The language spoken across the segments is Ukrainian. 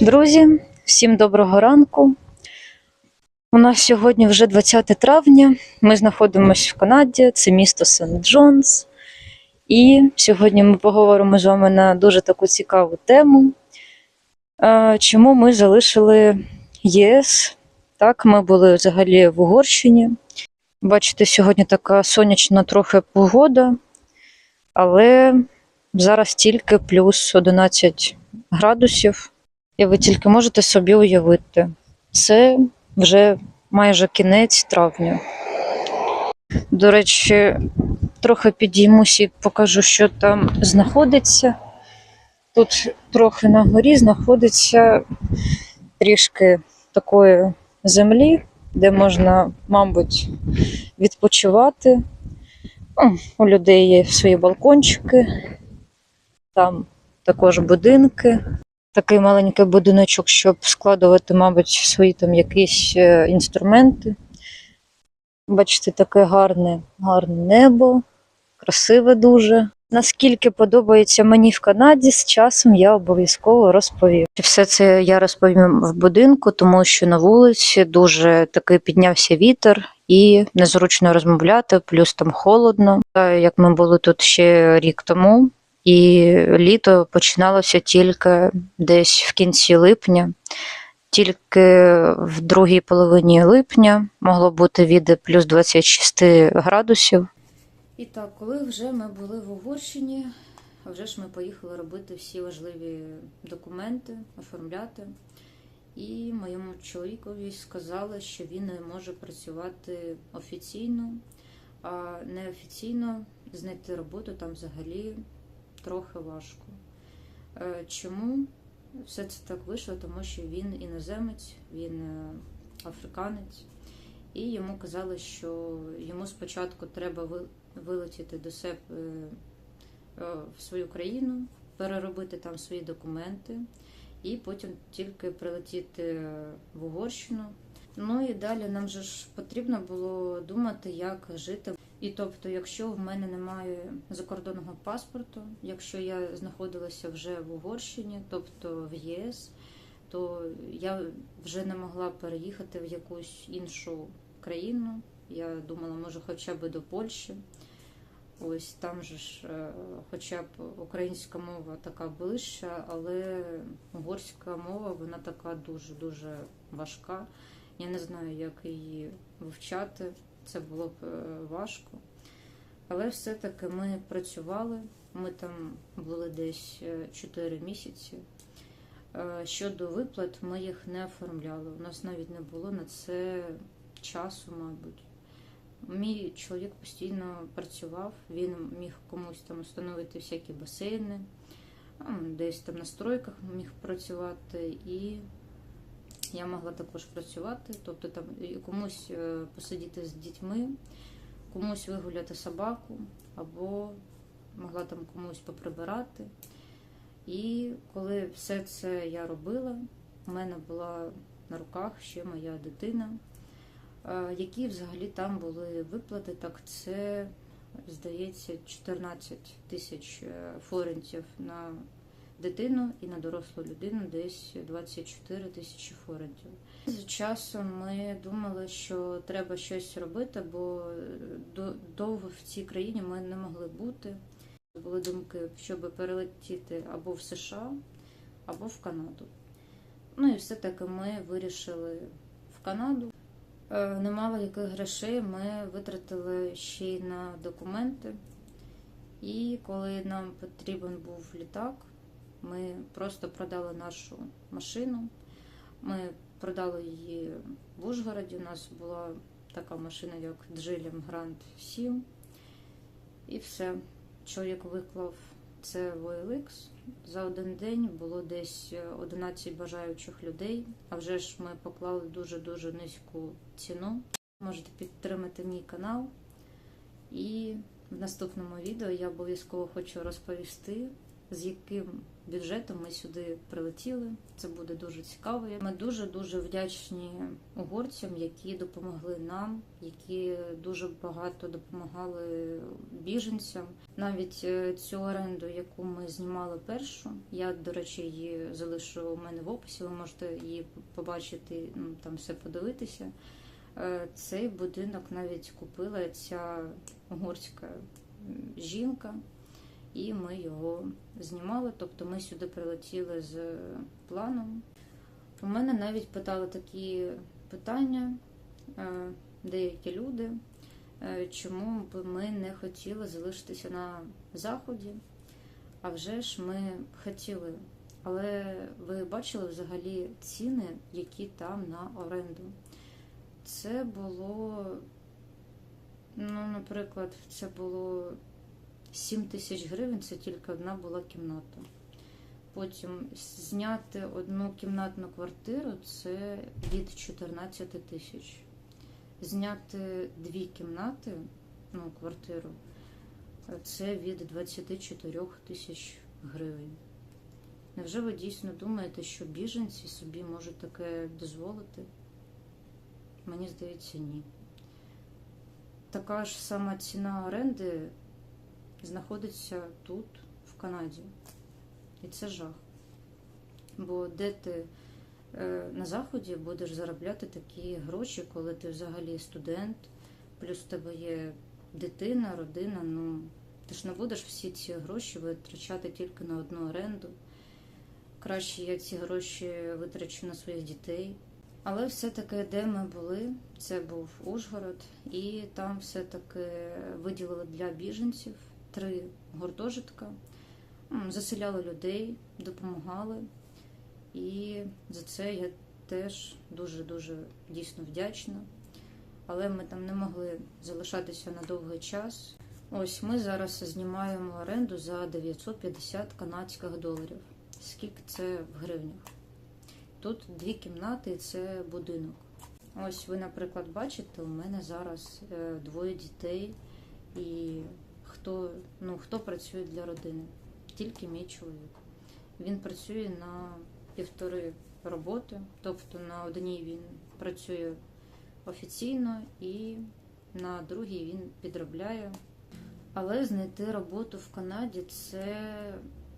Друзі, всім доброго ранку. У нас сьогодні вже 20 травня. Ми знаходимося в Канаді, це місто Сент-Джонс. І сьогодні ми поговоримо з вами на дуже таку цікаву тему. Е, Чому ми залишили ЄС? Так, ми були взагалі в Угорщині. Бачите, сьогодні така сонячна трохи погода, але зараз тільки плюс 11 градусів. І ви тільки можете собі уявити. Це вже майже кінець травня. До речі, трохи підіймусь і покажу, що там знаходиться. Тут трохи на горі знаходиться трішки такої землі, де можна, мабуть, відпочивати. Ну, У людей є свої балкончики, там також будинки такий маленький будиночок, щоб складувати, мабуть, свої там якісь е, інструменти. Бачите, таке гарне, гарне небо, красиве дуже. Наскільки подобається мені в Канаді, з часом я обов'язково розповім. Все це я розповім в будинку, тому що на вулиці дуже такий піднявся вітер і незручно розмовляти, плюс там холодно. Як ми були тут ще рік тому, і літо починалося тільки десь в кінці липня. Тільки в другій половині липня могло бути від плюс 26 градусів. І так, коли вже ми були в Угорщині, вже ж ми поїхали робити всі важливі документи, оформляти. І моєму чоловікові сказали, що він не може працювати офіційно, а неофіційно знайти роботу там взагалі трохи важко. Е, Чому все це так вийшло? Тому що він іноземець, він е, африканець, і йому казали, що йому спочатку треба вилетіти до себе е, в свою країну, переробити там свої документи, і потім тільки прилетіти в Угорщину. Ну і далі нам же ж потрібно було думати, як жити. І тобто, якщо в мене немає закордонного паспорту, якщо я знаходилася вже в Угорщині, тобто в ЄС, то я вже не могла переїхати в якусь іншу країну. Я думала, може, хоча б до Польщі. Ось там же ж, е, хоча б українська мова така ближча, але угорська мова вона така дуже дуже важка. Я не знаю, як її вивчати. Це було б е, важко. Але все-таки ми працювали. Ми там були десь 4 місяці. Е, Щодо виплат, ми їх не оформляли. У нас навіть не було на це часу, мабуть. Мій чоловік постійно працював, він міг комусь там встановити всякі басейни, десь там на стройках міг працювати, і я могла також працювати, тобто там комусь е, посидіти з дітьми, комусь вигуляти собаку, або могла там комусь поприбирати. І коли все це я робила, у мене була на руках ще моя дитина. Е, Які взагалі там були виплати, так це, здається, 14 тисяч е, форентів на дитину і на дорослу людину десь 24 тисячі форентів. З часом ми думали, що треба щось робити, бо довго в цій країні ми не могли бути. Були думки, щоб перелетіти або в США, або в Канаду. Ну і все-таки ми вирішили в Канаду. Е, Немало яких грошей ми витратили ще й на документи. І коли нам потрібен був літак, ми просто продали нашу машину. Ми продали її в Ужгороді. У нас була така машина, як Dжилем Grand 7. І все. Чоловік виклав це в OLX. За один день було десь 11 бажаючих людей. А вже ж ми поклали дуже-дуже низьку ціну. Можете підтримати мій канал. І в наступному відео я обов'язково хочу розповісти, з яким бюджетом ми сюди прилетіли. Це буде дуже цікаво. Ми дуже дуже вдячні угорцям, які допомогли нам, які дуже багато допомагали біженцям. Навіть е, цю оренду, яку ми знімали першу, я до речі її залишу у мене в описі. Ви можете її побачити, ну там все подивитися. Е, Цей будинок навіть купила ця угорська жінка, і ми його знімали. Тобто ми сюди прилетіли з планом. У мене навіть питали такі питання е, деякі люди, е, чому б ми не хотіли залишитися на заході. А вже ж ми хотіли. Але ви бачили взагалі ціни, які там на оренду? Це було, ну, наприклад, це було 7 тисяч гривень, це тільки одна була кімната. Потім зняти одну кімнатну квартиру це від 14 тисяч. Зняти дві кімнати, ну, квартиру, це від 24 тисяч гривень. Невже ви дійсно думаєте, що біженці собі можуть таке дозволити? Мені здається, ні. Така ж сама ціна оренди знаходиться тут, в Канаді. І це жах. Бо де ти е, на заході будеш заробляти такі гроші, коли ти взагалі студент, плюс в тебе є дитина, родина. Ну ти ж не будеш всі ці гроші витрачати тільки на одну оренду. Краще я ці гроші витрачу на своїх дітей. Але все-таки, де ми були, це був Ужгород, і там все-таки виділили для біженців три гуртожитка, заселяли людей, допомагали. І за це я теж дуже-дуже дійсно вдячна. Але ми там не могли залишатися на довгий час. Ось ми зараз знімаємо оренду за 950 канадських доларів. Скільки це в гривнях? Тут дві кімнати, і це будинок. Ось ви, наприклад, бачите, у мене зараз е, двоє дітей, і хто, ну, хто працює для родини? Тільки мій чоловік. Він працює на півтори роботи, тобто на одній він працює офіційно, і на другій він підробляє. Але знайти роботу в Канаді це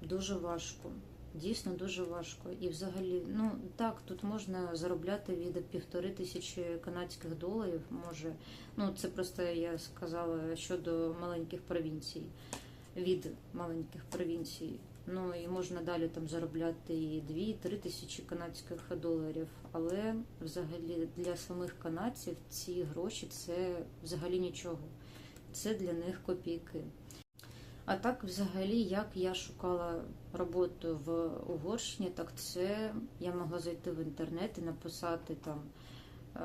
дуже важко. Дійсно дуже важко. І взагалі, ну так, тут можна заробляти від півтори тисячі канадських доларів. Може, ну це просто я сказала щодо маленьких провінцій, від маленьких провінцій. Ну і можна далі там заробляти і 2-3 тисячі канадських доларів. Але взагалі для самих канадців ці гроші це взагалі нічого. Це для них копійки. А так, взагалі, як я шукала роботу в Угорщині, так це я могла зайти в інтернет і написати там е,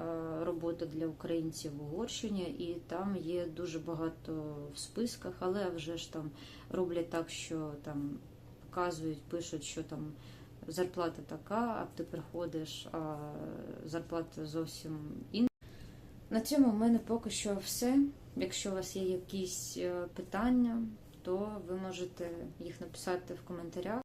робота для українців в Угорщині, і там є дуже багато в списках, але вже ж там роблять так, що там показують, пишуть, що там зарплата така, а ти приходиш, а зарплата зовсім інша. На цьому в мене поки що все. Якщо у вас є якісь е, питання, то ви можете їх написати в коментарях.